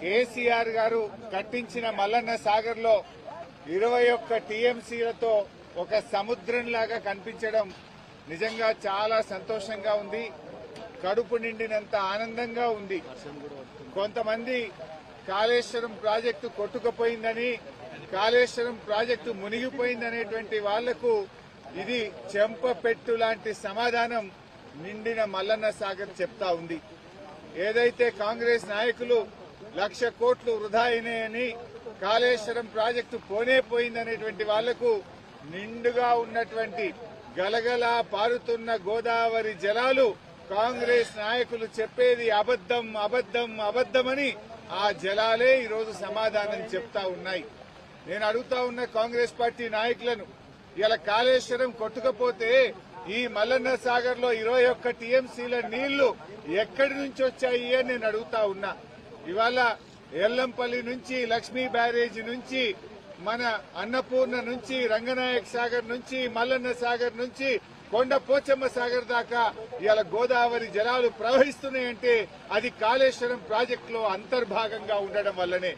కేసీఆర్ గారు కట్టించిన మల్లన్న సాగర్లో ఇరవై ఒక్క టీఎంసీలతో ఒక సముద్రంలాగా కనిపించడం నిజంగా చాలా సంతోషంగా ఉంది. కడుపు నిండినంత ఆనందంగా ఉంది. కొంతమంది కాళేశ్వరం ప్రాజెక్టు కొట్టుకుపోయిందని కాళేశ్వరం ప్రాజెక్టు మునిగిపోయిందనేటువంటి వాళ్ళకు ఇది చెంపపెట్టు లాంటి సమాధానం నిండిన మల్లన్న సాగర్ చెప్తా ఉంది. ఏదైతే కాంగ్రెస్ నాయకులు లక్ష కోట్లు వృధా అయినాయని కాళేశ్వరం ప్రాజెక్టు పోనే పోయిందనేటువంటి వాళ్ళకు నిండుగా ఉన్నటువంటి గలగలా పారుతున్న గోదావరి జలాలు కాంగ్రెస్ నాయకులు చెప్పేది అబద్దం అబద్దం అబద్దమని ఆ జలాలే ఈరోజు సమాధానం చెప్తా ఉన్నాయి. నేను అడుగుతా ఉన్న కాంగ్రెస్ పార్టీ నాయకులను ఇలా కాళేశ్వరం కొట్టుకపోతే ఈ మల్లన్న సాగర్లో ఇరవై ఒక్క టీఎంసీల నీళ్ళు ఎక్కడి నుంచి వచ్చాయి అని నేను అడుగుతా ఉన్నా. ఇవాళ ఎల్లంపల్లి నుంచి లక్ష్మీ బ్యారేజీ నుంచి మన అన్నపూర్ణ నుంచి రంగనాయక్ సాగర్ నుంచి మల్లన్న సాగర్ నుంచి కొండ పోచమ్మ సాగర్ దాకా ఇవాళ గోదావరి జలాలు ప్రవహిస్తున్నాయంటే అది కాళేశ్వరం ప్రాజెక్టులో అంతర్భాగంగా ఉండడం వల్లనే.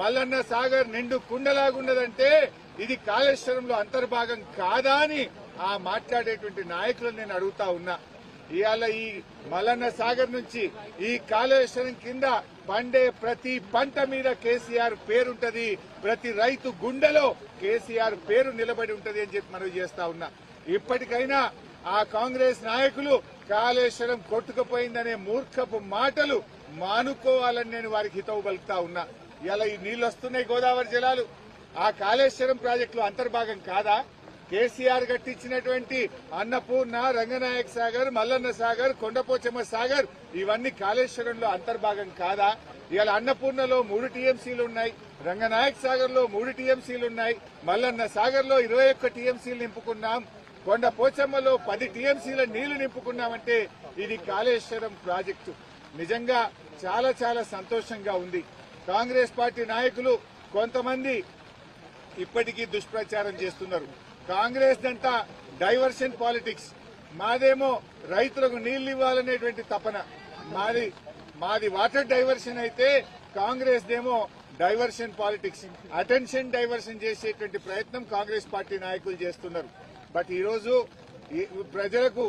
మల్లన్న సాగర్ నిండు కుండలాగున్నదంటే ఇది కాళేశ్వరంలో అంతర్భాగం కాదా అని ఆ మాట్లాడేటువంటి నాయకులను నేను అడుగుతా ఉన్నా. ఇవాళ ఈ మల్లన్న సాగర్ నుంచి ఈ కాళేశ్వరం కింద పండే ప్రతి పంట మీద కేసీఆర్ పేరుంటది. ప్రతి రైతు గుండెలో కేసీఆర్ పేరు నిలబడి ఉంటది అని చెప్పి మనం చేస్తా ఉన్నా. ఇప్పటికైనా ఆ కాంగ్రెస్ నాయకులు కాళేశ్వరం కొట్టుకుపోయిందనే మూర్ఖపు మాటలు మానుకోవాలని నేను వారికి హితవు పలుకుతా ఉన్నా. ఇలా ఈ నీళ్ళు వస్తున్నాయి గోదావరి జలాలు. ఆ కాళేశ్వరం ప్రాజెక్టులో అంతర్భాగం కాదా? కేసీఆర్ కట్టించినటువంటి అన్నపూర్ణ రంగనాయక్ సాగర్ మల్లన్న సాగర్ కొండపోచమ్మ సాగర్ ఇవన్నీ కాళేశ్వరంలో అంతర్భాగం కాదా? ఇవాళ అన్నపూర్ణలో మూడు టీఎంసీలు ఉన్నాయి రంగనాయక్ సాగర్లో మూడు టీఎంసీలు ఉన్నాయి మల్లన్న సాగర్లో ఇరవై ఒక్క టీఎంసీలు నింపుకున్నాం కొండ పోచమ్మలో పది టీఎంసీల నీళ్ళు నింపుకున్నామంటే ఇది కాళేశ్వరం ప్రాజెక్టు. నిజంగా చాలా చాలా సంతోషంగా ఉంది. కాంగ్రెస్ పార్టీ నాయకులు కొంతమంది ఇప్పటికీ దుష్ప్రచారం చేస్తున్నారు. కాంగ్రెస్ దంట డైవర్షన్ పాలిటిక్స్. మాదేమో రైతులకు నీళ్ళు ఇవ్వాలనేటువంటి తపన. మాది మాది వాటర్ డైవర్షన్ అయితే కాంగ్రెస్ దేమో డైవర్షన్ పాలిటిక్స్. అటెన్షన్ డైవర్షన్ చేసేటువంటి ప్రయత్నం కాంగ్రెస్ పార్టీ నాయకులు చేస్తున్నారు. బట్ ఈరోజు ప్రజలకు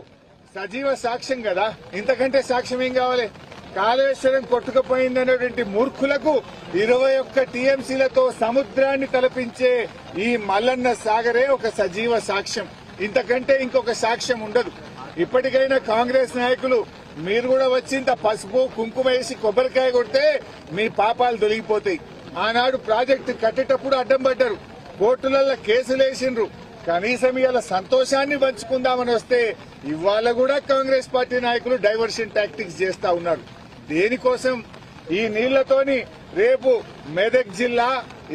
సజీవ సాక్ష్యం కదా. ఇంతకంటే సాక్ష్యం ఏం కావాలి? కాళేశ్వరం కొట్టుకుపోయిందనేటువంటి మూర్ఖులకు ఇరవై ఒక్క టీఎంసీలతో సముద్రాన్ని తలపించే ఈ మల్లన్న సాగరే ఒక సజీవ సాక్ష్యం. ఇంతకంటే ఇంకొక సాక్ష్యం ఉండదు. ఇప్పటికైనా కాంగ్రెస్ నాయకులు మీరు కూడా వచ్చి ఇంత పసుపు కుంకుమ వేసి కొబ్బరికాయ కొడితే మీ పాపాలు దొరికిపోతాయి ఆనాడు ప్రాజెక్టు కట్టేటప్పుడు అడ్డం పడ్డారు. కోర్టులలో కేసులు వేసిండ్రు. కనీసం ఇవాళ సంతోషాన్ని పంచుకుందామని వస్తే ఇవాళ కూడా కాంగ్రెస్ పార్టీ నాయకులు డైవర్షన్ టాక్టిక్స్ చేస్తా ఉన్నారు. దేనికోసం ఈ నీళ్ళతోని రేపు మెదక్ జిల్లా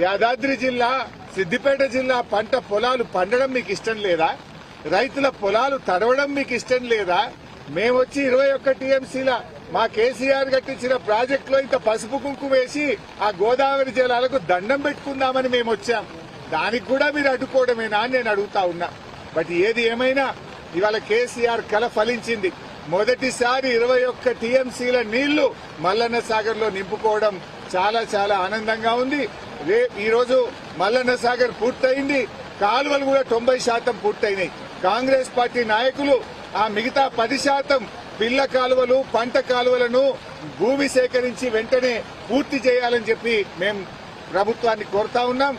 యాదాద్రి జిల్లా సిద్దిపేట జిల్లా పంట పొలాలు పండడం మీకు ఇష్టం లేదా? రైతుల పొలాలు తడవడం మీకు ఇష్టం లేదా? మేమొచ్చి ఇరవై ఒక్క టీఎంసీల మా కేసీఆర్ కట్టించిన ప్రాజెక్ట్లో ఇంత పసుపు కుంకుమ వేసి ఆ గోదావరి జలాలకు దండం పెట్టుకుందామని మేము వచ్చాం. దానికి కూడా మీరు అడ్డుకోవడమేనా అని నేను అడుగుతా ఉన్నా. బట్ ఏది ఏమైనా ఇవాళ కేసీఆర్ కల ఫలించింది. మొదటిసారి ఇరవై ఒక్క టీఎంసీల నీళ్ళు మల్లన్న సాగర్లో నింపుకోవడం చాలా చాలా ఆనందంగా ఉంది. రే ఈ రోజు మల్లన్న సాగర్ పూర్తయింది. కాలువలు కూడా తొంభై శాతం పూర్తయినాయి. కాంగ్రెస్ పార్టీ నాయకులు ఆ మిగతా పది శాతం పిల్ల కాలువలు పంట కాలువలను భూమి సేకరించి వెంటనే పూర్తి చేయాలని చెప్పి మేము ప్రభుత్వాన్ని కోరుతా ఉన్నాం.